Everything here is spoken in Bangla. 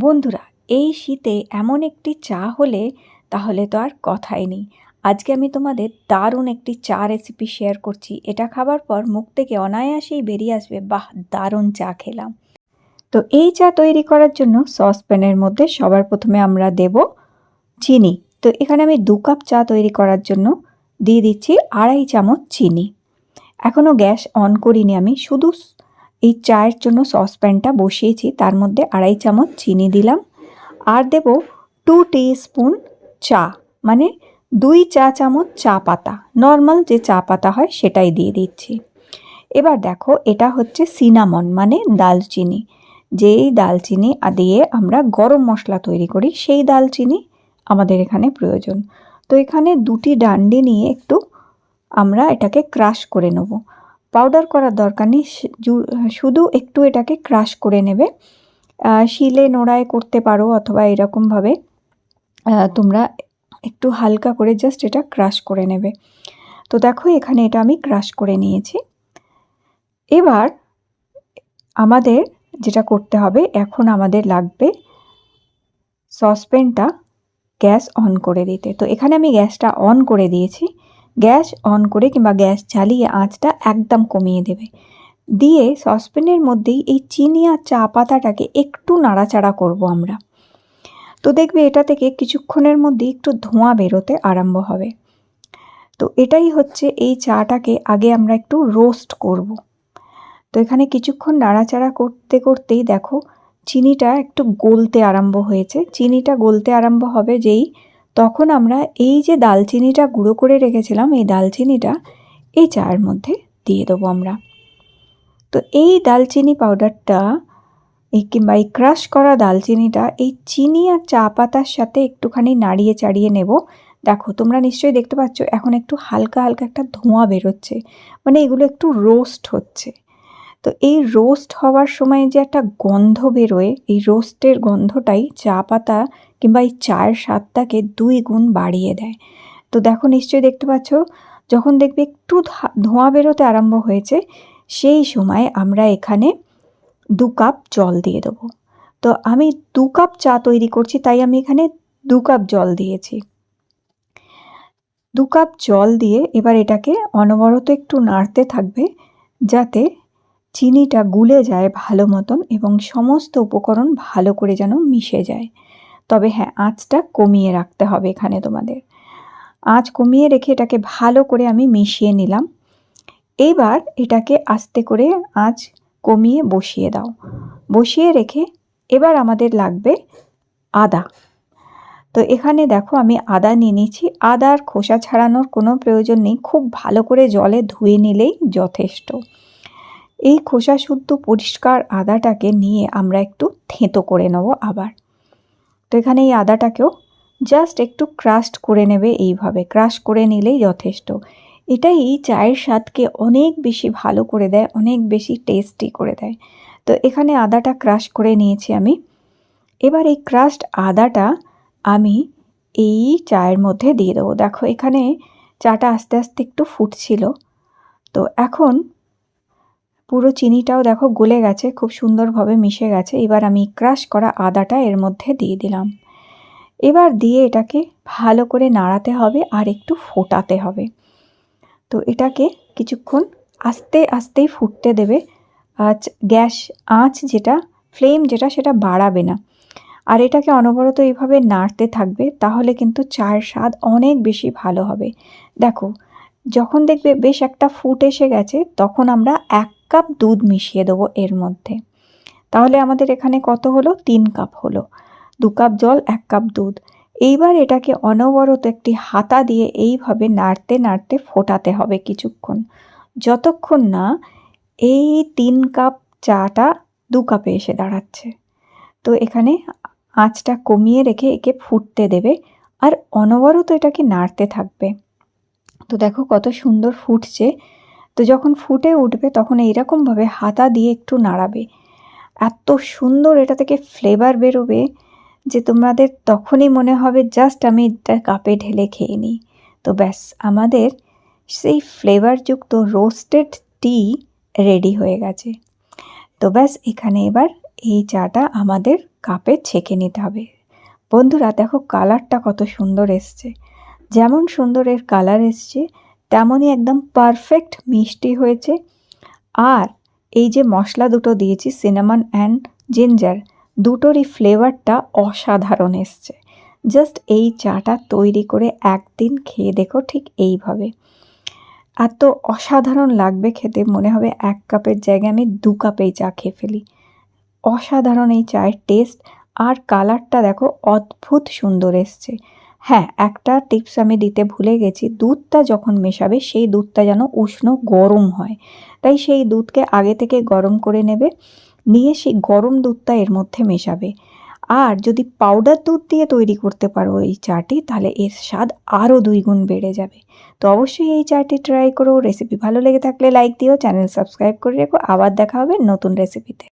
বন্ধুরা, এই শীতে এমন একটি চা হলে তাহলে তো আর কথাই নেই। আজকে আমি তোমাদের দারুণ একটি চা রেসিপি শেয়ার করছি। এটা খাবার পর মুখ থেকে অনায়াসেই বেরিয়ে আসবে, বাহ, দারুণ চা খেলাম। তো এই চা তৈরি করার জন্য সসপ্যানের মধ্যে সবার প্রথমে আমরা দেব চিনি। তো এখানে আমি দু কাপ চা তৈরি করার জন্য দিয়ে দিচ্ছি আড়াই চামচ চিনি। এখনও গ্যাস অন করিনি আমি, শুধু এই চায়ের জন্য সসপ্যানটা বসিয়েছি, তার মধ্যে আড়াই চামচ চিনি দিলাম আর দেব টু স্পুন চা মানে দুই চা চামচ চা পাতা। নর্মাল যে চা পাতা হয় সেটাই দিয়ে দিচ্ছি। এবার দেখো, এটা হচ্ছে সিনামন মানে দালচিনি। যেই দালচিনি দিয়ে আমরা গরম মশলা তৈরি করি, সেই দালচিনি আমাদের এখানে প্রয়োজন। তো এখানে দুটি ডান্ডি নিয়ে একটু আমরা এটাকে ক্রাশ করে নেব। পাউডার করার দরকার নেই শুধু একটু এটাকে ক্রাশ করে নেবে। শিলে নোড়ায় করতে পারো অথবা এরকমভাবে তোমরা একটু হালকা করে জাস্ট এটা ক্রাশ করে নেবে। তো দেখো এখানে এটা আমি ক্রাশ করে নিয়েছি। এবার আমাদের যেটা করতে হবে, এখন আমাদের লাগবে সসপ্যানটা গ্যাস অন করে দিতে। তো এখানে আমি গ্যাসটা অন করে দিয়েছি। গ্যাস অন করে কিংবা গ্যাস চালিয়ে আঁচটা একদম কমিয়ে দেবে। দিয়ে সসপ্যানের মধ্যেই এই চিনি আর চা পাতাটাকে একটু নাড়াচাড়া করব আমরা। তো দেখবে এটা থেকে কিছুক্ষণের মধ্যে একটু ধোঁয়া বেরোতে আরম্ভ হবে। তো এটাই হচ্ছে এই চাটাকে আগে আমরা একটু রোস্ট করব। তো এখানে কিছুক্ষণ নাড়াচাড়া করতে করতেই দেখো, চিনিটা একটু গলতে আরম্ভ হয়েছে। চিনিটা গলতে আরম্ভ হবে যেই তখন আমরা এই যে দালচিনিটা গুঁড়ো করে রেখেছিলাম, এই দালচিনিটা এই চায়ের মধ্যে দিয়ে দেবো আমরা। তো এই দালচিনি পাউডারটা এই কিংবা এই ক্রাশ করা দালচিনিটা, এই চিনি আর চা পাতার সাথে একটুখানি নাড়িয়ে চাড়িয়ে নেব। দেখো, তোমরা নিশ্চয়ই দেখতে পাচ্ছ, এখন একটু হালকা হালকা একটা ধোঁয়া বেরোচ্ছে। মানে এগুলো একটু রোস্ট হচ্ছে। তো এই রোস্ট হওয়ার সময় যে একটা গন্ধ বেরোয়, এই রোস্টের গন্ধটাই চা পাতা কিংবা এই চায়ের স্বাদটাকে দুই গুণ বাড়িয়ে দেয়। তো দেখো নিশ্চয়ই দেখতে পাচ্ছ, যখন দেখবে একটু ধোঁয়া বেরোতে আরম্ভ হয়েছে, সেই সময় আমরা এখানে দু কাপ জল দিয়ে দেবো। তো আমি দু কাপ চা তৈরি করছি, তাই আমি এখানে দু কাপ জল দিয়েছি। দু কাপ জল দিয়ে এবার এটাকে অনবরত একটু নাড়তে থাকবে, যাতে চিনিটা গুলে যায় ভালো মতন এবং সমস্ত উপকরণ ভালো করে যেন মিশে যায়। তবে হ্যাঁ আঁচটা কমিয়ে রাখতে হবে এখানে তোমাদের। আঁচ কমিয়ে রেখে এটাকে ভালো করে আমি মিশিয়ে নিলাম। এইবার এটাকে আস্তে করে আঁচ কমিয়ে বসিয়ে দাও। বসিয়ে রেখে এবার আমাদের লাগবে আদা। তো এখানে দেখো আমি আদা নিয়ে নিচ্ছি। আদার খোসা ছাড়ানোর কোনো প্রয়োজন নেই। খুব ভালো করে জলে ধুয়ে নিলেই যথেষ্ট। এই খোসা শুদ্ধ পরিষ্কার আদাটাকে নিয়ে আমরা একটু থেঁতো করে নেব আবার। তো এখানে এই আদাটাকেও জাস্ট একটু ক্রাস্ট করে নেবে এইভাবে। ক্রাশ করে নিলেই যথেষ্ট। এটাই চায়ের স্বাদকে অনেক বেশি ভালো করে দেয়, অনেক বেশি টেস্টি করে দেয়। তো এখানে আদাটা ক্রাশ করে নিয়েছি আমি। এবার এই ক্রাশড আদাটা আমি এই চায়ের মধ্যে দিয়ে দেবো। দেখো এখানে চাটা আস্তে আস্তে একটু ফুটছিল। তো এখন পুরো চিনিটাও দেখো গলে গেছে, খুব সুন্দরভাবে মিশে গেছে। এবার আমি ক্রাশ করা আদাটা এর মধ্যে দিয়ে দিলাম। এবার দিয়ে এটাকে ভালো করে নাড়াতে হবে আর একটু ফোটাতে হবে। তো এটাকে কিছুক্ষণ আস্তে আস্তেই ফুটতে দেবে। আজ গ্যাস আঁচ যেটা, ফ্লেম যেটা, সেটা বাড়াবে না। আর এটাকে অনবরত এইভাবে নাড়তে থাকবে, তাহলে কিন্তু চায়ের স্বাদ অনেক বেশি ভালো হবে। দেখো, যখন দেখবে বেশ একটা ফুট এসে গেছে, তখন আমরা এক কাপ দুধ মিশিয়ে দেবো এর মধ্যে। তাহলে আমাদের এখানে কত হলো? তিন কাপ হলো। দু কাপ জল, এক কাপ দুধ। এইবার এটাকে অনবরত একটি হাতা দিয়ে এইভাবে নাড়তে নাড়তে ফোটাতে হবে কিছুক্ষণ। যতক্ষণ না এই তিন কাপ চাটা দু কাপে এসে দাঁড়াচ্ছে। তো এখানে আঁচটা কমিয়ে রেখে একে ফুটতে দেবে আর অনবরত এটাকে নাড়তে থাকবে। তো দেখো কত সুন্দর ফুটছে। তো যখন ফুটে উঠবে তখন এইরকমভাবে হাতা দিয়ে একটু নাড়াবে। এত সুন্দর এটা থেকে ফ্লেভার বেরোবে যে তোমাদের তখনই মনে হবে জাস্ট আমি এটা কাপে ঢেলে খেয়ে নিই। তো ব্যাস, আমাদের সেই ফ্লেভারযুক্ত রোস্টেড টি রেডি হয়ে গেছে। তো ব্যাস, এখানে এবার এই চাটা আমাদের কাপে ছেঁকে নিতে হবে। বন্ধুরা, দেখো কালারটা কত সুন্দর এসছে। যেমন সুন্দর এর কালার এসছে তেমনই একদম পারফেক্ট মিষ্টি হয়েছে। আর এই যে মশলা দুটো দিয়েছি সিনামন অ্যান্ড জিঞ্জার দুটোরই ফ্লেভারটা অসাধারণ এসছে। জাস্ট এই চাটা তৈরি করে একদিন খেয়ে দেখো ঠিক এইভাবে। এত অসাধারণ লাগবে খেতে, মনে হবে এক কাপের জায়গায় আমি দু কাপেই চা খেয়ে ফেলি। অসাধারণ এই চায়ের টেস্ট আর কালারটা দেখো অদ্ভুত সুন্দর এসছে। হ্যাঁ একটা টিপস আমি দিতে ভুলে গেছি। দুধটা যখন মেশাবে, সেই দুধটা যেন উষ্ণ গরম হয়। তাই সেই দুধকে আগে থেকে গরম করে নেবে, নিয়ে সেই গরম দুধটা এর মধ্যে মেশাবে। আর যদি পাউডার দুধ দিয়ে তৈরি করতে পারো এই চাটি, তাহলে এর স্বাদ আরও দুই গুণ বেড়ে যাবে। তো অবশ্যই এই চাটি ট্রাই করো। রেসিপি ভালো লেগে থাকলে লাইক দিও চ্যানেল সাবস্ক্রাইব করে রেখো। আবার দেখা হবে নতুন রেসিপিতে